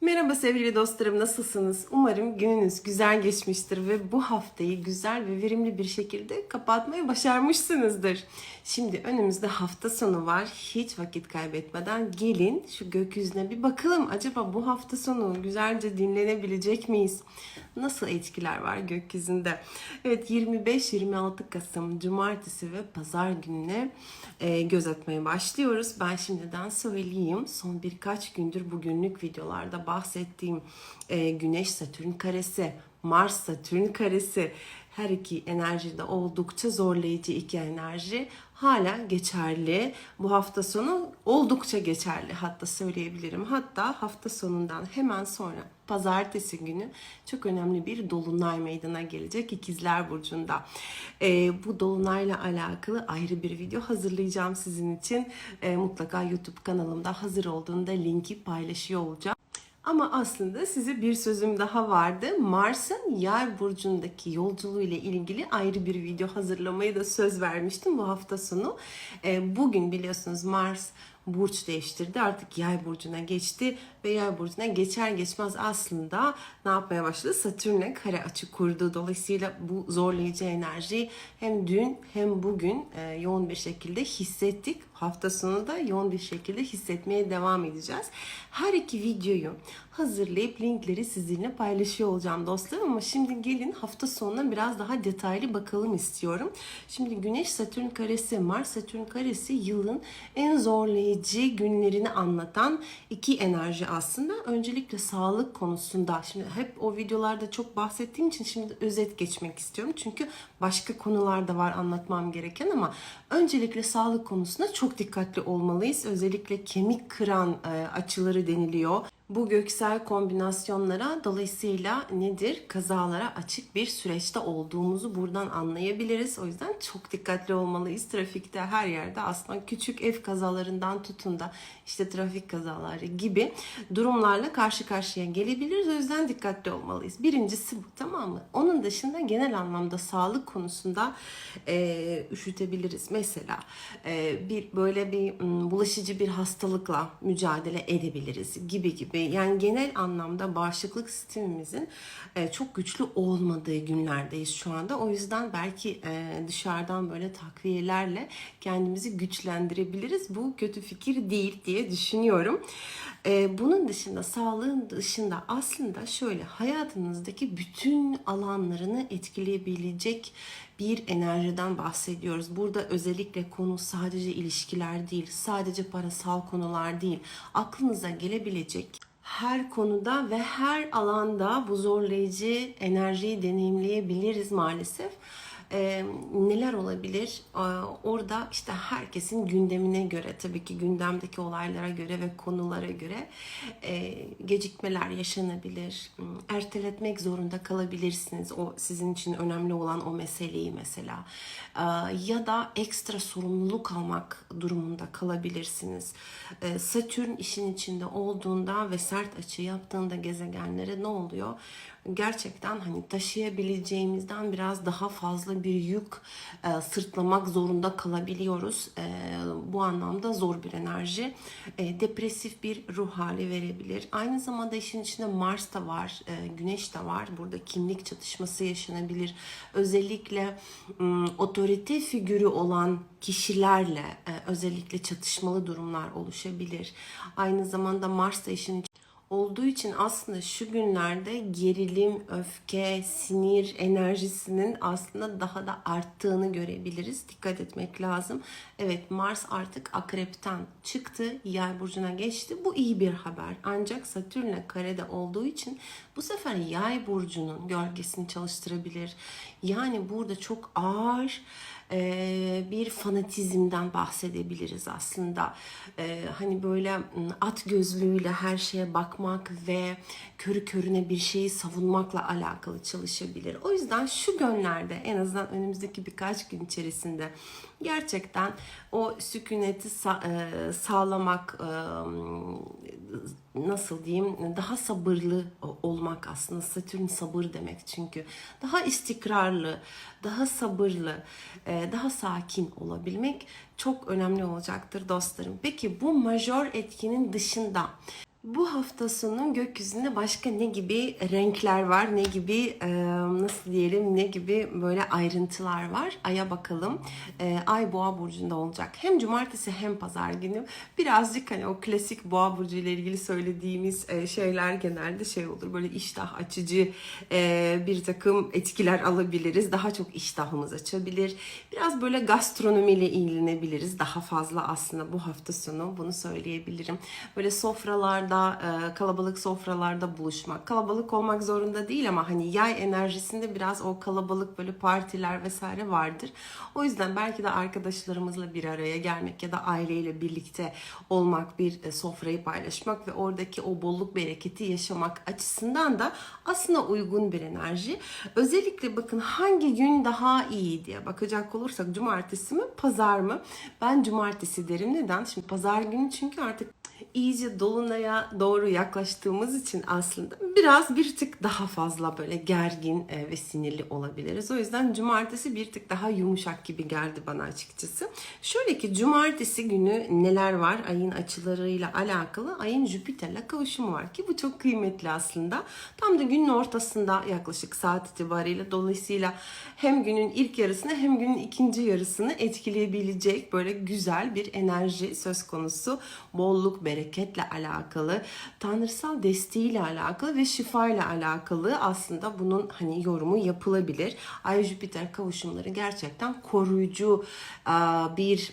Merhaba sevgili dostlarım nasılsınız? Umarım gününüz güzel geçmiştir ve bu haftayı güzel ve verimli bir şekilde kapatmayı başarmışsınızdır. Şimdi önümüzde hafta sonu var. Hiç vakit kaybetmeden gelin şu gökyüzüne bir bakalım. Acaba bu hafta sonu güzelce dinlenebilecek miyiz? Nasıl etkiler var gökyüzünde? Evet 25-26 Kasım Cumartesi ve Pazar gününe e, göz atmaya başlıyoruz. Ben şimdiden söyleyeyim. Son birkaç gündür bugünlük videolarda bahsettiğim e, Güneş Satürn karesi, Mars Satürn karesi her iki enerjide oldukça zorlayıcı iki enerji hala geçerli. Bu hafta sonu oldukça geçerli hatta söyleyebilirim. Hatta hafta sonundan hemen sonra pazartesi günü çok önemli bir dolunay meydana gelecek ikizler burcunda. Ee, bu dolunayla alakalı ayrı bir video hazırlayacağım sizin için. Ee, mutlaka YouTube kanalımda hazır olduğunda linki paylaşıyor olacağım. Ama aslında size bir sözüm daha vardı. Mars'ın yay burcundaki yolculuğu ile ilgili ayrı bir video hazırlamayı da söz vermiştim bu hafta sonu. Ee, bugün biliyorsunuz Mars burç değiştirdi. Artık yay burcuna geçti ve yay burcuna geçer geçmez aslında ne yapmaya başladı? Satürn'le kare açı kurdu. Dolayısıyla bu zorlayıcı enerjiyi hem dün hem bugün e, yoğun bir şekilde hissettik. Hafta sonu da yoğun bir şekilde hissetmeye devam edeceğiz. Her iki videoyu hazırlayıp linkleri sizinle paylaşıyor olacağım dostlarım ama şimdi gelin hafta sonuna biraz daha detaylı bakalım istiyorum. Şimdi Güneş Satürn karesi, Mars Satürn karesi yılın en zorlayıcı günlerini anlatan iki enerji aslında. Öncelikle sağlık konusunda. Şimdi hep o videolarda çok bahsettiğim için şimdi özet geçmek istiyorum. Çünkü başka konular da var anlatmam gereken ama öncelikle sağlık konusunda çok dikkatli olmalıyız. Özellikle kemik kıran e, açıları deniliyor. Bu göksel kombinasyonlara dolayısıyla nedir? Kazalara açık bir süreçte olduğumuzu buradan anlayabiliriz. O yüzden çok dikkatli olmalıyız. Trafikte her yerde aslında küçük ev kazalarından tutun da işte trafik kazaları gibi durumlarla karşı karşıya gelebiliriz. O yüzden dikkatli olmalıyız. Birincisi bu tamam mı? Onun dışında genel anlamda sağlık konusunda e, üşütebiliriz. Mesela e, bir böyle bir bulaşıcı bir hastalıkla mücadele edebiliriz gibi gibi. Yani genel anlamda bağışıklık sistemimizin e, çok güçlü olmadığı günlerdeyiz şu anda. O yüzden belki e, dışarıdan böyle takviyelerle kendimizi güçlendirebiliriz. Bu kötü fikir değil diye düşünüyorum. E, bunun dışında sağlığın dışında aslında şöyle hayatınızdaki bütün alanlarını etkileyebilecek bir enerjiden bahsediyoruz. Burada özellikle konu sadece ilişkiler değil, sadece parasal konular değil. Aklınıza gelebilecek her konuda ve her alanda bu zorlayıcı enerjiyi deneyimleyebiliriz maalesef. Ee, neler olabilir? Ee, orada işte herkesin gündemine göre, tabii ki gündemdeki olaylara göre ve konulara göre e, gecikmeler yaşanabilir. Hmm, Erteletmek zorunda kalabilirsiniz. O sizin için önemli olan o meseleyi mesela. Ee, ya da ekstra sorumluluk almak durumunda kalabilirsiniz. Ee, Satürn işin içinde olduğunda ve sert açı yaptığında gezegenlere ne oluyor? Gerçekten hani taşıyabileceğimizden biraz daha fazla bir yük e, sırtlamak zorunda kalabiliyoruz. E, bu anlamda zor bir enerji. E, depresif bir ruh hali verebilir. Aynı zamanda işin içinde Mars da var, e, Güneş de var. Burada kimlik çatışması yaşanabilir. Özellikle m, otorite figürü olan kişilerle e, özellikle çatışmalı durumlar oluşabilir. Aynı zamanda Mars da işin olduğu için aslında şu günlerde gerilim, öfke, sinir enerjisinin aslında daha da arttığını görebiliriz. Dikkat etmek lazım. Evet Mars artık akrepten çıktı, yay burcuna geçti. Bu iyi bir haber. Ancak Satürn'le karede olduğu için bu sefer yay burcunun gölgesini çalıştırabilir. Yani burada çok ağır bir fanatizmden bahsedebiliriz aslında. E, hani böyle at gözlüğüyle her şeye bakmak ve körü körüne bir şeyi savunmakla alakalı çalışabilir. O yüzden şu günlerde en azından önümüzdeki birkaç gün içerisinde gerçekten o sükuneti e, sağlamak e, nasıl diyeyim daha sabırlı olmak aslında Satürn sabır demek çünkü daha istikrarlı daha sabırlı e, daha sakin olabilmek çok önemli olacaktır dostlarım. Peki bu majör etkinin dışında Bu hafta gökyüzünde başka ne gibi renkler var, ne gibi e, nasıl diyelim, ne gibi böyle ayrıntılar var. Ay'a bakalım. E, Ay Boğa burcunda olacak. Hem cumartesi hem pazar günü. Birazcık hani o klasik Boğa burcu ile ilgili söylediğimiz e, şeyler genelde şey olur. Böyle iştah açıcı e, bir takım etkiler alabiliriz. Daha çok iştahımız açabilir. Biraz böyle gastronomiyle ilgilenebiliriz. Daha fazla aslında bu hafta sonu bunu söyleyebilirim. Böyle sofralarda, e, kalabalık sofralarda buluşmak. Kalabalık olmak zorunda değil ama hani yay enerjisinde biraz o kalabalık böyle partiler vesaire vardır. O yüzden belki de arkadaşlarımızla bir araya gelmek ya da aileyle birlikte olmak, bir e, sofrayı paylaşmak ve oradaki o bolluk bereketi yaşamak açısından da aslında uygun bir enerji. Özellikle bakın hangi gün daha iyi diye bakacak olursak cumartesi mi, pazar mı? Ben cumartesi derim. Neden? Şimdi pazar günü çünkü artık iyice dolunaya doğru yaklaştığımız için aslında biraz bir tık daha fazla böyle gergin e, ve sinirli olabiliriz. O yüzden cumartesi bir tık daha yumuşak gibi geldi bana açıkçası. Şöyle ki cumartesi günü neler var ayın açılarıyla alakalı ayın Jüpiter'le kavuşumu var ki bu çok kıymetli aslında. Tam da günün ortasında yaklaşık saat itibariyle dolayısıyla hem günün ilk yarısını hem günün ikinci yarısını etkileyebilecek böyle güzel bir enerji söz konusu. Bolluk, bereketle alakalı, tanrısal desteğiyle alakalı ve şifayla alakalı aslında bunun hani yorumu yapılabilir. Ay Jüpiter kavuşumları gerçekten koruyucu bir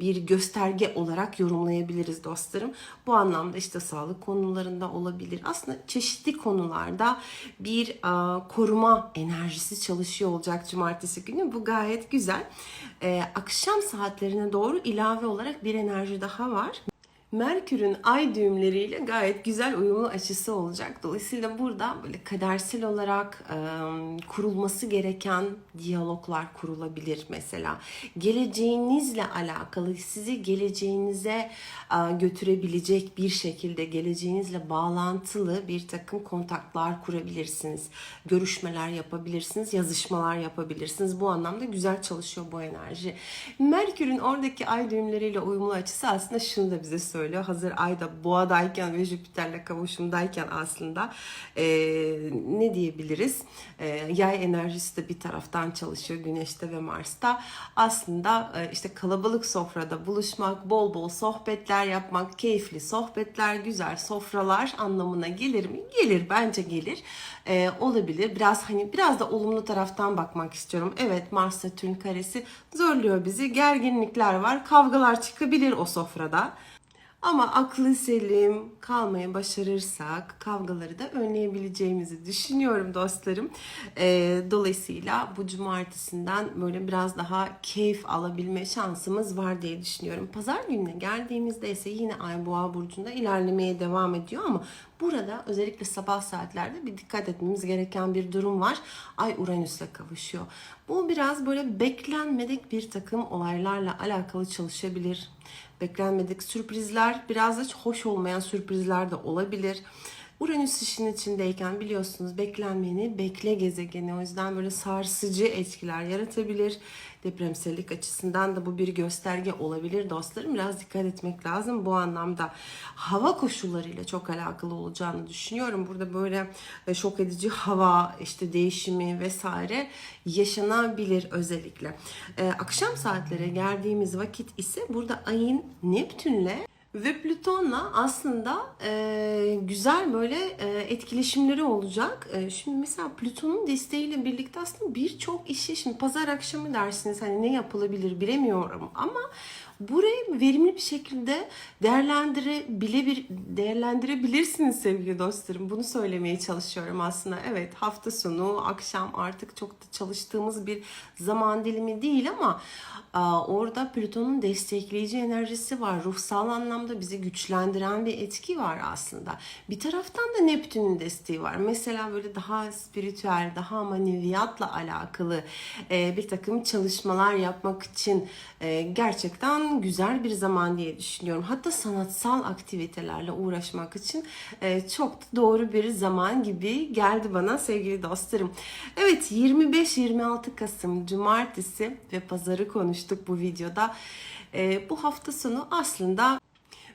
bir gösterge olarak yorumlayabiliriz dostlarım. Bu anlamda işte sağlık konularında olabilir. Aslında çeşitli konularda bir koruma enerjisi çalışıyor olacak cumartesi günü. Bu gayet güzel. Ee, akşam saatlerine doğru ilave olarak bir enerji daha var. Merkür'ün ay düğümleriyle gayet güzel uyumlu açısı olacak. Dolayısıyla burada böyle kadersel olarak e, kurulması gereken diyaloglar kurulabilir mesela. Geleceğinizle alakalı sizi geleceğinize e, götürebilecek bir şekilde geleceğinizle bağlantılı bir takım kontaklar kurabilirsiniz. Görüşmeler yapabilirsiniz, yazışmalar yapabilirsiniz. Bu anlamda güzel çalışıyor bu enerji. Merkür'ün oradaki ay düğümleriyle uyumlu açısı aslında şunu da bize söylüyor söylüyor. Hazır ayda boğadayken ve Jüpiter'le kavuşumdayken aslında e, ne diyebiliriz? E, yay enerjisi de bir taraftan çalışıyor Güneş'te ve Mars'ta. Aslında e, işte kalabalık sofrada buluşmak, bol bol sohbetler yapmak, keyifli sohbetler, güzel sofralar anlamına gelir mi? Gelir bence gelir. E, olabilir. Biraz hani biraz da olumlu taraftan bakmak istiyorum. Evet Mars Satürn karesi zorluyor bizi. Gerginlikler var. Kavgalar çıkabilir o sofrada. Ama aklı selim kalmaya başarırsak kavgaları da önleyebileceğimizi düşünüyorum dostlarım. E, dolayısıyla bu cumartesinden böyle biraz daha keyif alabilme şansımız var diye düşünüyorum. Pazar gününe geldiğimizde ise yine Ay Boğa burcunda ilerlemeye devam ediyor ama burada özellikle sabah saatlerde bir dikkat etmemiz gereken bir durum var. Ay Uranüs'le kavuşuyor. Bu biraz böyle beklenmedik bir takım olaylarla alakalı çalışabilir beklenmedik sürprizler, biraz da hoş olmayan sürprizler de olabilir. Uranüs işin içindeyken biliyorsunuz beklenmeyeni bekle gezegeni o yüzden böyle sarsıcı etkiler yaratabilir. Depremsellik açısından da bu bir gösterge olabilir dostlarım. Biraz dikkat etmek lazım bu anlamda. Hava koşullarıyla çok alakalı olacağını düşünüyorum. Burada böyle e, şok edici hava işte değişimi vesaire yaşanabilir özellikle. Ee, akşam saatlere geldiğimiz vakit ise burada ayın Neptün'le ve Plüton'la aslında e, güzel böyle e, etkileşimleri olacak. E, şimdi mesela Plüton'un desteğiyle birlikte aslında birçok işi şimdi pazar akşamı dersiniz hani ne yapılabilir bilemiyorum ama burayı verimli bir şekilde değerlendirebilir, değerlendirebilirsiniz sevgili dostlarım. Bunu söylemeye çalışıyorum aslında. Evet hafta sonu, akşam artık çok da çalıştığımız bir zaman dilimi değil ama orada Plüton'un destekleyici enerjisi var. Ruhsal anlamda bizi güçlendiren bir etki var aslında. Bir taraftan da Neptün'ün desteği var. Mesela böyle daha spiritüel, daha maneviyatla alakalı bir takım çalışmalar yapmak için gerçekten güzel bir zaman diye düşünüyorum. Hatta sanatsal aktivitelerle uğraşmak için çok doğru bir zaman gibi geldi bana sevgili dostlarım. Evet 25-26 Kasım Cumartesi ve Pazarı konuştuk bu videoda. Bu hafta sonu aslında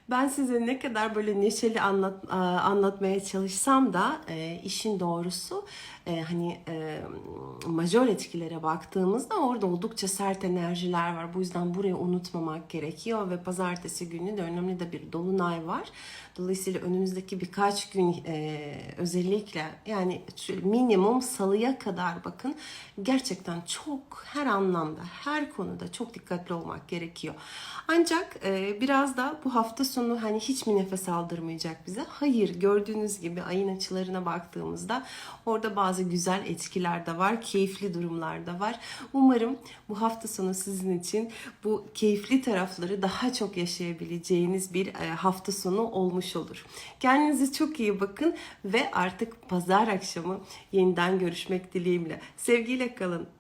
Ben size ne kadar böyle neşeli anlat, a, anlatmaya çalışsam da e, işin doğrusu e, hani e, majör etkilere baktığımızda orada oldukça sert enerjiler var. Bu yüzden burayı unutmamak gerekiyor ve pazartesi günü de önemli de bir dolunay var. Dolayısıyla önümüzdeki birkaç gün e, özellikle yani minimum salıya kadar bakın gerçekten çok her anlamda her konuda çok dikkatli olmak gerekiyor. Ancak e, biraz da bu hafta sonu hani hiç mi nefes aldırmayacak bize? Hayır gördüğünüz gibi ayın açılarına baktığımızda orada bazı güzel etkiler de var, keyifli durumlar da var. Umarım bu hafta sonu sizin için bu keyifli tarafları daha çok yaşayabileceğiniz bir e, hafta sonu olmuş olur. Kendinize çok iyi bakın ve artık pazar akşamı yeniden görüşmek dileğiyle. Sevgiyle kalın.